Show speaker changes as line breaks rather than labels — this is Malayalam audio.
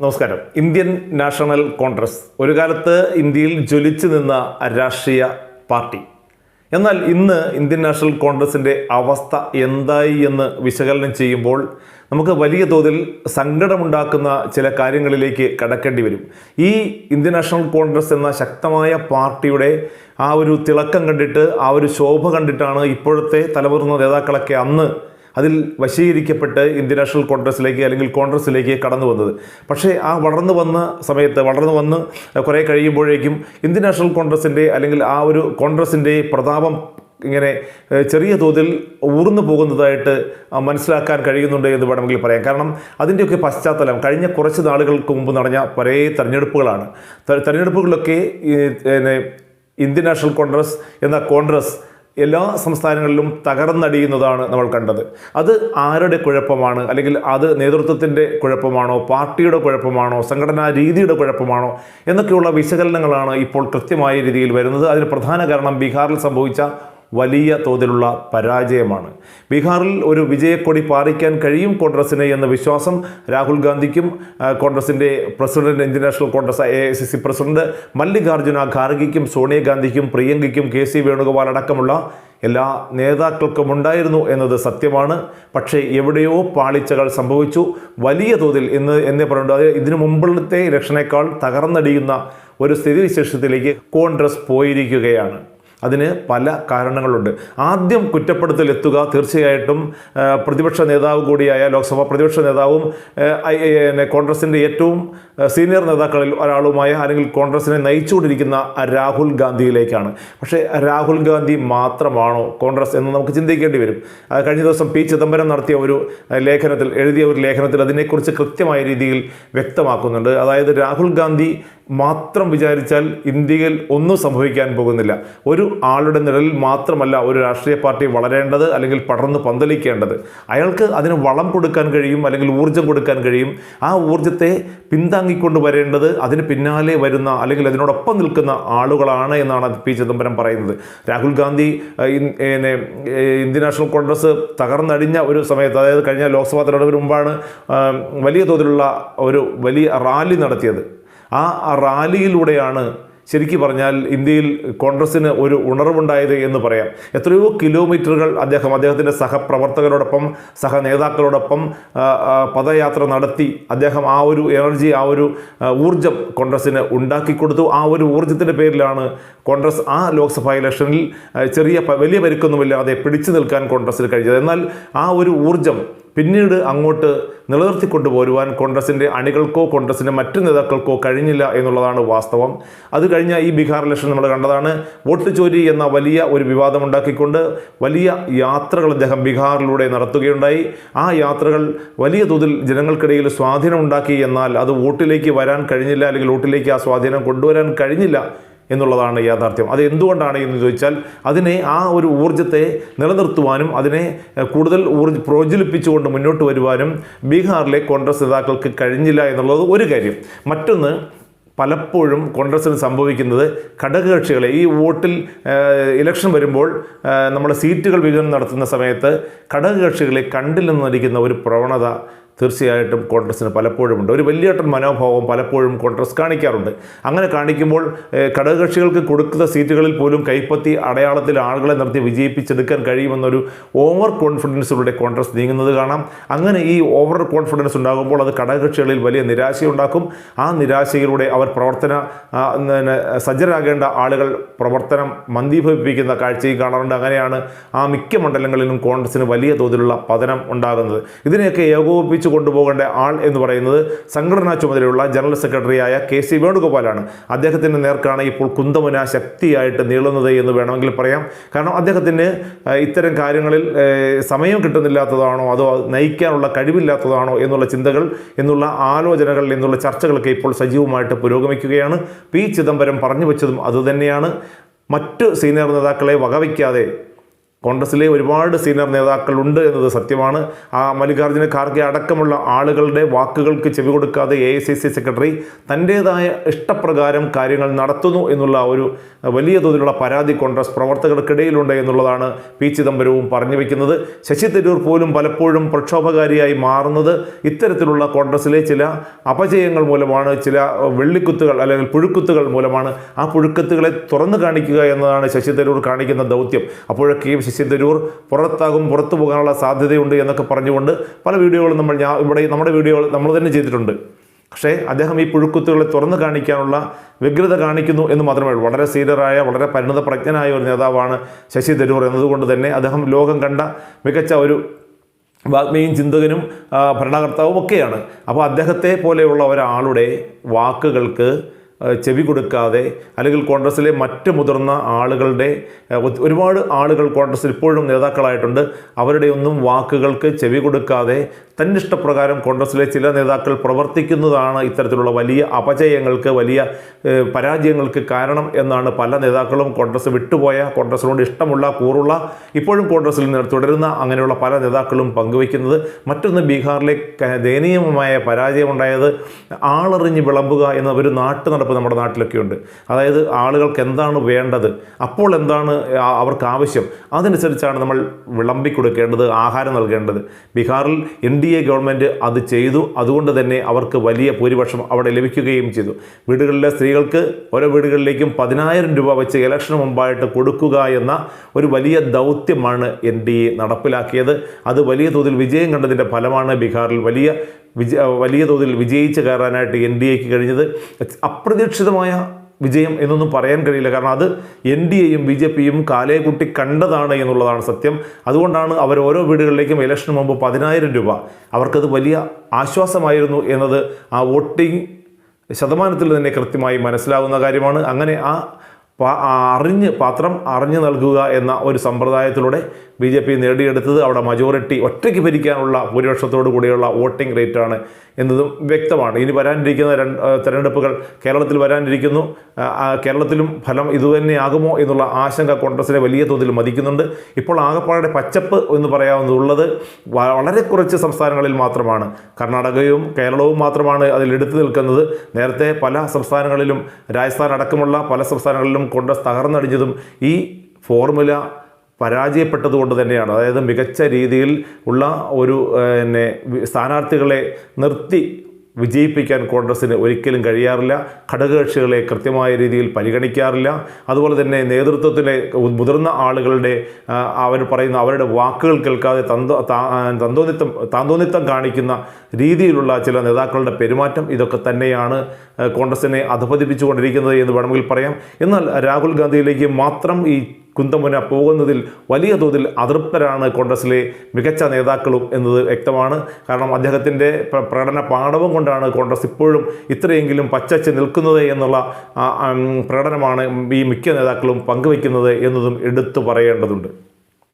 നമസ്കാരം. ഇന്ത്യൻ നാഷണൽ കോൺഗ്രസ് ഒരു കാലത്ത് ഇന്ത്യയിൽ ജ്വലിച്ചു നിന്ന രാഷ്ട്രീയ പാർട്ടി. എന്നാൽ ഇന്ന് ഇന്ത്യൻ നാഷണൽ കോൺഗ്രസിന്റെ അവസ്ഥ എന്തായി എന്ന് വിശകലനം ചെയ്യുമ്പോൾ നമുക്ക് വലിയ തോതിൽ സങ്കടമുണ്ടാക്കുന്ന ചില കാര്യങ്ങളിലേക്ക് കടക്കേണ്ടി വരും. ഈ ഇന്ത്യൻ നാഷണൽ കോൺഗ്രസ് എന്ന ശക്തമായ പാർട്ടിയുടെ ആ ഒരു തിളക്കം കണ്ടിട്ട് ആ ഒരു ശോഭ കണ്ടിട്ടാണ് ഇപ്പോഴത്തെ തലമുതിർന്ന നേതാക്കളൊക്കെ അന്ന് അതിൽ വശീകരിക്കപ്പെട്ട് ഇന്ത്യൻ നാഷണൽ കോൺഗ്രസ്സിലേക്ക് അല്ലെങ്കിൽ കോൺഗ്രസ്സിലേക്ക് കടന്നു വന്നത്. പക്ഷേ ആ വളർന്നു വന്ന സമയത്ത് വളർന്നു വന്ന് കുറേ കഴിയുമ്പോഴേക്കും ഇന്ത്യൻ നാഷണൽ കോൺഗ്രസിന്റെ അല്ലെങ്കിൽ ആ ഒരു കോൺഗ്രസിന്റെ പ്രതാപം ഇങ്ങനെ ചെറിയ തോതിൽ ഊർന്നു പോകുന്നതായിട്ട് മനസ്സിലാക്കാൻ കഴിയുന്നുണ്ട് എന്ന് വേണമെങ്കിൽ പറയാം. കാരണം അതിന്റെയൊക്കെ പശ്ചാത്തലം കഴിഞ്ഞ കുറച്ച് നാളുകൾക്ക് മുമ്പ് നടന്ന പല തെരഞ്ഞെടുപ്പുകളാണ്. തെരഞ്ഞെടുപ്പുകളിലൊക്കെ ഇന്ത്യൻ നാഷണൽ കോൺഗ്രസ് എന്ന കോൺഗ്രസ് എല്ലാ സംസ്ഥാനങ്ങളിലും തകർന്നടിയുന്നതാണ് നമ്മൾ കണ്ടത്. അത് ആരുടെ കുഴപ്പമാണ്? അല്ലെങ്കിൽ അത് നേതൃത്വത്തിന്റെ കുഴപ്പമാണോ? പാർട്ടിയുടെ കുഴപ്പമാണോ? സംഘടനാ രീതിയുടെ കുഴപ്പമാണോ? എന്നൊക്കെയുള്ള വിശകലനങ്ങളാണ് ഇപ്പോൾ കൃത്യമായ രീതിയിൽ വരുന്നത്. അതിന് പ്രധാന കാരണം ബീഹാറിൽ സംഭവിച്ച വലിയ തോതിലുള്ള പരാജയമാണ്. ബീഹാറിൽ ഒരു വിജയക്കൊടി പാറിക്കാൻ കഴിയും കോൺഗ്രസിന് എന്ന വിശ്വാസം രാഹുൽ ഗാന്ധിക്കും കോൺഗ്രസിന്റെ president Indian Congress A I C C president Mallikarjuna ഖാർഗിക്കും സോണിയാഗാന്ധിക്കും പ്രിയങ്കയ്ക്കും കെ സി വേണുഗോപാൽ അടക്കമുള്ള എല്ലാ നേതാക്കൾക്കും ഉണ്ടായിരുന്നു എന്നത് സത്യമാണ്. പക്ഷേ എവിടെയോ പാളിച്ചകൾ സംഭവിച്ചു. വലിയ തോതിൽ ഇന്ന് എന്നെ അത് ഇതിനു മുമ്പത്തെ ഇലക്ഷനേക്കാൾ തകർന്നടിയുന്ന ഒരു സ്ഥിതിവിശേഷത്തിലേക്ക് കോൺഗ്രസ് പോയിരിക്കുകയാണ്. അതിന് പല കാരണങ്ങളുണ്ട്. ആദ്യം കുറ്റപ്പെടുത്തലെത്തുക തീർച്ചയായിട്ടും പ്രതിപക്ഷ നേതാവ് കൂടിയായ ലോക്സഭാ പ്രതിപക്ഷ നേതാവും കോൺഗ്രസിന്റെ ഏറ്റവും സീനിയർ നേതാക്കളിൽ ഒരാളുമായ അല്ലെങ്കിൽ കോൺഗ്രസിനെ നയിച്ചുകൊണ്ടിരിക്കുന്ന രാഹുൽ ഗാന്ധിയിലേക്കാണ്. പക്ഷേ രാഹുൽ ഗാന്ധി മാത്രമാണോ കോൺഗ്രസ് എന്ന് നമുക്ക് ചിന്തിക്കേണ്ടി വരും. കഴിഞ്ഞ ദിവസം പി ചിദംബരം നടത്തിയ ഒരു ലേഖനത്തിൽ എഴുതിയ ഒരു ലേഖനത്തിൽ അതിനെക്കുറിച്ച് കൃത്യമായ രീതിയിൽ വ്യക്തമാക്കുന്നുണ്ട്. അതായത് രാഹുൽ ഗാന്ധി മാത്രം വിചാരിച്ചാൽ ഇന്ത്യയിൽ ഒന്നും സംഭവിക്കാൻ പോകുന്നില്ല. ഒരു ആളുടെ നിഴലിൽ മാത്രമല്ല ഒരു രാഷ്ട്രീയ പാർട്ടി വളരേണ്ടത് അല്ലെങ്കിൽ പടർന്ന് പന്തലിക്കേണ്ടത്. അയാൾക്ക് അതിന് വളം കൊടുക്കാൻ കഴിയും അല്ലെങ്കിൽ ഊർജം കൊടുക്കാൻ കഴിയും. ആ ഊർജത്തെ പിന്താങ്ങിക്കൊണ്ട് വരേണ്ടത് അതിന് പിന്നാലെ വരുന്ന അല്ലെങ്കിൽ അതിനോടൊപ്പം നിൽക്കുന്ന ആളുകളാണ് എന്നാണ് പി ചിദംബരം പറയുന്നത്. Rahul Gandhi Indian National Congress തകർന്നടിഞ്ഞ ഒരു സമയത്ത് അതായത് കഴിഞ്ഞ ലോക്സഭാ തെരഞ്ഞെടുപ്പിന് മുമ്പാണ് വലിയ തോതിലുള്ള ഒരു വലിയ റാലി നടത്തിയത്. ആ റാലിയിലൂടെയാണ് ശരിക്കും പറഞ്ഞാൽ ഇന്ത്യയിൽ കോൺഗ്രസ്സിന് ഒരു ഉണർവുണ്ടായത് എന്ന് പറയാം. എത്രയോ കിലോമീറ്ററുകൾ അദ്ദേഹം അദ്ദേഹത്തിന്റെ സഹപ്രവർത്തകരോടൊപ്പം സഹ നേതാക്കളോടൊപ്പം ആ, ആ, പദയാത്ര നടത്തി അദ്ദേഹം ആ ഒരു എനർജി ആ ഒരു ഊർജം കോൺഗ്രസ്സിന് ഉണ്ടാക്കി കൊടുത്തു ആ ഒരു ഊർജത്തിന്റെ പേരിലാണ് കോൺഗ്രസ് ആ ലോക്സഭാ ഇലക്ഷനിൽ ചെറിയ വലിയ പരുക്കൊന്നുമില്ലാതെ പിടിച്ചു നിൽക്കാൻ കോൺഗ്രസ്സിന് കഴിഞ്ഞത്. എന്നാൽ ആ ഒരു ഊർജം പിന്നീട് അങ്ങോട്ട് നിലനിർത്തിക്കൊണ്ടു പോരുവാൻ കോൺഗ്രസിന്റെ അണികൾക്കോ കോൺഗ്രസിന്റെ മറ്റു നേതാക്കൾക്കോ കഴിഞ്ഞില്ല എന്നുള്ളതാണ് വാസ്തവം. അത് കഴിഞ്ഞ ഈ ബീഹാർ ഇലക്ഷൻ നമ്മൾ കണ്ടതാണ്. വോട്ട് ചോരി എന്ന വലിയ ഒരു വിവാദമുണ്ടാക്കിക്കൊണ്ട് വലിയ യാത്രകൾ അദ്ദേഹം ബീഹാറിലൂടെ നടത്തുകയുണ്ടായി. ആ യാത്രകൾ വലിയ തോതിൽ ജനങ്ങൾക്കിടയിൽ സ്വാധീനം ഉണ്ടാക്കി എന്നാൽ അത് വോട്ടിലേക്ക് വരാൻ കഴിഞ്ഞില്ല അല്ലെങ്കിൽ വോട്ടിലേക്ക് ആ സ്വാധീനം കൊണ്ടുവരാൻ കഴിഞ്ഞില്ല എന്നുള്ളതാണ് യാഥാർത്ഥ്യം. അത് എന്തുകൊണ്ടാണ് എന്ന് ചോദിച്ചാൽ അതിനെ ആ ഒരു ഊർജത്തെ നിലനിർത്തുവാനും അതിനെ കൂടുതൽ ഊർജ പ്രോജ്വലിപ്പിച്ചുകൊണ്ട് മുന്നോട്ട് വരുവാനും ബീഹാറിലെ കോൺഗ്രസ് നേതാക്കൾക്ക് കഴിഞ്ഞില്ല എന്നുള്ളത് ഒരു കാര്യം. മറ്റൊന്ന് പലപ്പോഴും കോൺഗ്രസ്സിന് സംഭവിക്കുന്നത് ഘടകകക്ഷികളെ ഈ വോട്ടിൽ ഇലക്ഷൻ വരുമ്പോൾ നമ്മൾ സീറ്റുകൾ വിഭജനം നടത്തുന്ന സമയത്ത് ഘടകകക്ഷികളെ കണ്ടില്ലെന്ന് നടിക്കുന്ന ഒരു പ്രവണത തീർച്ചയായിട്ടും കോൺഗ്രസ്സിന് പലപ്പോഴും ഉണ്ട് ഒരു വലിയേട്ടൻ മനോഭാവം പലപ്പോഴും കോൺഗ്രസ് കാണിക്കാറുണ്ട്. അങ്ങനെ കാണിക്കുമ്പോൾ ഘടകകക്ഷികൾക്ക് കൊടുക്കുന്ന സീറ്റുകളിൽ പോലും കൈപ്പത്തി അടയാളത്തിൽ ആളുകളെ നിർത്തി വിജയിപ്പിച്ചെടുക്കാൻ കഴിയുമെന്നൊരു ഓവർ കോൺഫിഡൻസിലൂടെ കോൺഗ്രസ് നീങ്ങുന്നത് കാണാം. അങ്ങനെ ഈ ഓവർ കോൺഫിഡൻസ് ഉണ്ടാകുമ്പോൾ അത് ഘടകകക്ഷികളിൽ വലിയ നിരാശയുണ്ടാക്കും. ആ നിരാശയിലൂടെ അവർ പ്രവർത്തന സജ്ജരാകേണ്ട ആളുകൾ പ്രവർത്തനം മന്ദീഭവിപ്പിക്കുന്ന കാഴ്ചയും കാണാറുണ്ട്. അങ്ങനെയാണ് ആ മിക്ക മണ്ഡലങ്ങളിലും കോൺഗ്രസിന് വലിയ തോതിലുള്ള പതനം ഉണ്ടാകുന്നത്. ഇതിനെയൊക്കെ ഏകോപിപ്പിച്ച് കൊണ്ടുപോകേണ്ട ആൾ എന്ന് പറയുന്നത് സംഘടനാ ചുമതലയുള്ള ജനറൽ സെക്രട്ടറിയായ കെ സി വേണുഗോപാലാണ്. അദ്ദേഹത്തിന്റെ നേർക്കാണ് ഇപ്പോൾ കുന്തമുന ശക്തിയായിട്ട് നീളുന്നത് എന്ന് വേണമെങ്കിൽ പറയാം. കാരണം അദ്ദേഹത്തിന് ഇത്തരം കാര്യങ്ങളിൽ സമയം കിട്ടുന്നില്ലാത്തതാണോ അതോ നയിക്കാനുള്ള കഴിവില്ലാത്തതാണോ എന്നുള്ള ചിന്തകൾ എന്നുള്ള ആലോചനകൾ എന്നുള്ള ചർച്ചകളൊക്കെ ഇപ്പോൾ സജീവമായിട്ട് പുരോഗമിക്കുകയാണ്. പി ചിദംബരം പറഞ്ഞു വെച്ചതും അതുതന്നെയാണ്. മറ്റ് സീനിയർ നേതാക്കളെ വകവയ്ക്കാതെ കോൺഗ്രസിലെ ഒരുപാട് സീനിയർ നേതാക്കളുണ്ട് എന്നത് സത്യമാണ്. ആ മല്ലികാർജുന ഖാർഗെ അടക്കമുള്ള ആളുകളുടെ വാക്കുകൾക്ക് ചെവി കൊടുക്കാതെ A I C C secretary തന്റേതായ ഇഷ്ടപ്രകാരം കാര്യങ്ങൾ നടത്തുന്നു എന്നുള്ള ഒരു വലിയ തോതിലുള്ള പരാതി കോൺഗ്രസ് പ്രവർത്തകർക്കിടയിലുണ്ട് എന്നുള്ളതാണ് പി ചിദംബരവും പറഞ്ഞു വയ്ക്കുന്നത് ശശി തരൂർ പോലും പലപ്പോഴും പ്രക്ഷോഭകാരിയായി മാറുന്നത് ഇത്തരത്തിലുള്ള കോൺഗ്രസ്സിലെ ചില അപജയങ്ങൾ മൂലമാണ് ചില വെള്ളിക്കുത്തുകൾ അല്ലെങ്കിൽ പുഴുക്കുത്തുകൾ മൂലമാണ് ആ പുഴുക്കത്തുകളെ തുറന്നു കാണിക്കുക എന്നതാണ് ശശി തരൂർ കാണിക്കുന്ന ദൗത്യം. അപ്പോഴൊക്കെയും ശശി തരൂർ പുറത്താകും പുറത്തു പോകാനുള്ള സാധ്യതയുണ്ട് എന്നൊക്കെ പറഞ്ഞുകൊണ്ട് പല വീഡിയോകളും നമ്മൾ ഞാൻ ഇവിടെ നമ്മുടെ വീഡിയോകൾ നമ്മൾ തന്നെ ചെയ്തിട്ടുണ്ട്. പക്ഷേ അദ്ദേഹം ഈ പുഴുക്കുത്തുകളെ തുറന്നു കാണിക്കാനുള്ള വ്യഗ്രത കാണിക്കുന്നു എന്ന് മാത്രമേ ഉള്ളൂ. വളരെ സീനിയറായ വളരെ പരിണത പ്രജ്ഞനായ ഒരു നേതാവാണ് ശശി തരൂർ എന്നതുകൊണ്ട് തന്നെ അദ്ദേഹം ലോകം കണ്ട മികച്ച ഒരു വാഗ്മിയും ചിന്തകനും ഭരണകർത്താവും ഒക്കെയാണ്. അപ്പോൾ അദ്ദേഹത്തെ പോലെയുള്ള ഒരാളുടെ വാക്കുകൾക്ക് ചെവി കൊടുക്കാതെ അല്ലെങ്കിൽ കോൺഗ്രസിലെ മറ്റ് മുതിർന്ന ആളുകളുടെ ഒരുപാട് ആളുകൾ കോൺഗ്രസ് ഇപ്പോഴും നേതാക്കളായിട്ടുണ്ട്. അവരുടെ ഒന്നും വാക്കുകൾക്ക് ചെവി കൊടുക്കാതെ തന്നിഷ്ടപ്രകാരം കോൺഗ്രസിലെ ചില നേതാക്കൾ പ്രവർത്തിക്കുന്നതാണ് ഇത്തരത്തിലുള്ള വലിയ അപജയങ്ങൾക്ക് വലിയ പരാജയങ്ങൾക്ക് കാരണം എന്നാണ് പല നേതാക്കളും കോൺഗ്രസ് വിട്ടുപോയ കോൺഗ്രസിനോട് ഇഷ്ടമുള്ള കൂറുള്ള ഇപ്പോഴും കോൺഗ്രസിൽ നിന്ന് തുടരുന്ന അങ്ങനെയുള്ള പല നേതാക്കളും പങ്കുവയ്ക്കുന്നത്. മറ്റൊന്ന് ബീഹാറിലെ ദയനീയമായ പരാജയമുണ്ടായത് ആളറിഞ്ഞ് വിളമ്പുക എന്ന ഒരു നാട്ടു നടപ്പ് നമ്മുടെ നാട്ടിലൊക്കെ ഉണ്ട് അതായത് ആളുകൾക്ക് എന്താണ് വേണ്ടത്? അപ്പോൾ എന്താണ് അവർക്ക് ആവശ്യം? അതനുസരിച്ചാണ് നമ്മൾ വിളമ്പി കൊടുക്കേണ്ടത് ആഹാരം നൽകേണ്ടത്. ബീഹാറിൽ എൻ ഡി എ ഗവൺമെന്റ് അത് ചെയ്തു. അതുകൊണ്ട് തന്നെ അവർക്ക് വലിയ ഭൂരിപക്ഷം അവിടെ ലഭിക്കുകയും ചെയ്തു. വീടുകളിലെ സ്ത്രീകൾക്ക് ഓരോ വീടുകളിലേക്കും പതിനായിരം രൂപ വെച്ച് ഇലക്ഷന് മുമ്പായിട്ട് കൊടുക്കുക എന്ന ഒരു വലിയ ദൗത്യമാണ് എൻ ഡി എ നടപ്പിലാക്കിയത്. അത് വലിയ തോതിൽ വിജയം കണ്ടതിന്റെ ഫലമാണ് ബീഹാറിൽ വലിയ വിജ വലിയ തോതിൽ വിജയിച്ച് കയറാനായിട്ട് എൻ ഡി എക്ക് കഴിഞ്ഞത് അപ്രതീക്ഷിതമായ വിജയം എന്നൊന്നും പറയാൻ കഴിയില്ല. കാരണം അത് എൻ ഡി എയും ബി ജെ പിയും കാലേക്കുട്ടി കണ്ടതാണ് എന്നുള്ളതാണ് സത്യം. അതുകൊണ്ടാണ് അവർ ഓരോ വീടുകളിലേക്കും ഇലക്ഷന് മുമ്പ് പതിനായിരം രൂപ. അവർക്കത് വലിയ ആശ്വാസമായിരുന്നു എന്നത് ആ വോട്ടിംഗ് ശതമാനത്തിൽ തന്നെ കൃത്യമായി മനസ്സിലാവുന്ന കാര്യമാണ്. അങ്ങനെ ആ അറിഞ്ഞ് പത്രം അറിഞ്ഞു നൽകുക എന്ന ഒരു സമ്പ്രദായത്തിലൂടെ ബി ജെ പി നേടിയെടുത്തത് അവിടെ മജോറിറ്റി ഒറ്റയ്ക്ക് ഭരിക്കാനുള്ള ഭൂരിപക്ഷത്തോടു കൂടിയുള്ള വോട്ടിംഗ് റേറ്റാണ് എന്നതും വ്യക്തമാണ്. ഇനി വരാനിരിക്കുന്ന തെരഞ്ഞെടുപ്പുകൾ കേരളത്തിൽ വരാനിരിക്കുന്നു. കേരളത്തിലും ഫലം ഇതുതന്നെയാകുമോ എന്നുള്ള ആശങ്ക കോൺഗ്രസിനെ വലിയ തോതിൽ മതിക്കുന്നുണ്ട്. ഇപ്പോൾ ആകപ്പാടെ പച്ചപ്പ് എന്ന് പറയാവുന്നതുള്ളത് വളരെ കുറച്ച് സംസ്ഥാനങ്ങളിൽ മാത്രമാണ്. കർണാടകയും കേരളവും മാത്രമാണ് അതിൽ എടുത്തു നിൽക്കുന്നത്. നേരത്തെ പല സംസ്ഥാനങ്ങളിലും രാജസ്ഥാൻ അടക്കമുള്ള പല സംസ്ഥാനങ്ങളിലും കോൺഗ്രസ് തകർന്നടിഞ്ഞതും ഈ ഫോർമുല പരാജയപ്പെട്ടതുകൊണ്ട് തന്നെയാണ്. അതായത് മികച്ച രീതിയിൽ ഉള്ള ഒരു പിന്നെ സ്ഥാനാർത്ഥികളെ നിർത്തി വിജയിപ്പിക്കാൻ കോൺഗ്രസ്സിന് ഒരിക്കലും കഴിയാറില്ല. ഘടകകക്ഷികളെ കൃത്യമായ രീതിയിൽ പരിഗണിക്കാറില്ല. അതുപോലെ തന്നെ നേതൃത്വത്തിലെ മുതിർന്ന ആളുകളുടെ അവർ പറയുന്ന അവരുടെ വാക്കുകൾ കേൾക്കാതെ തന്തോ തന്തോന്നിത്തം കാണിക്കുന്ന രീതിയിലുള്ള ചില നേതാക്കളുടെ പെരുമാറ്റം ഇതൊക്കെ തന്നെയാണ് കോൺഗ്രസിനെ അധപതിപ്പിച്ചുകൊണ്ടിരിക്കുന്നത് എന്ന് വേണമെങ്കിൽ പറയാം. എന്നാൽ രാഹുൽ ഗാന്ധിയിലേക്ക് മാത്രം ഈ കുന്തമുന പോകുന്നതിൽ വലിയ തോതിൽ അതൃപ്തരാണ് കോൺഗ്രസിലെ മികച്ച നേതാക്കളും എന്നത് വ്യക്തമാണ്. കാരണം അദ്ദേഹത്തിന്റെ പ്ര- പ്രകടന പാഠവും കൊണ്ടാണ് കോൺഗ്രസ് ഇപ്പോഴും ഇത്രയെങ്കിലും പച്ചച്ച് നിൽക്കുന്നത് എന്നുള്ള പ്രകടനമാണ് ഈ മിക്ക നേതാക്കളും പങ്കുവയ്ക്കുന്നത് എന്നതും എടുത്തു പറയേണ്ടതുണ്ട്.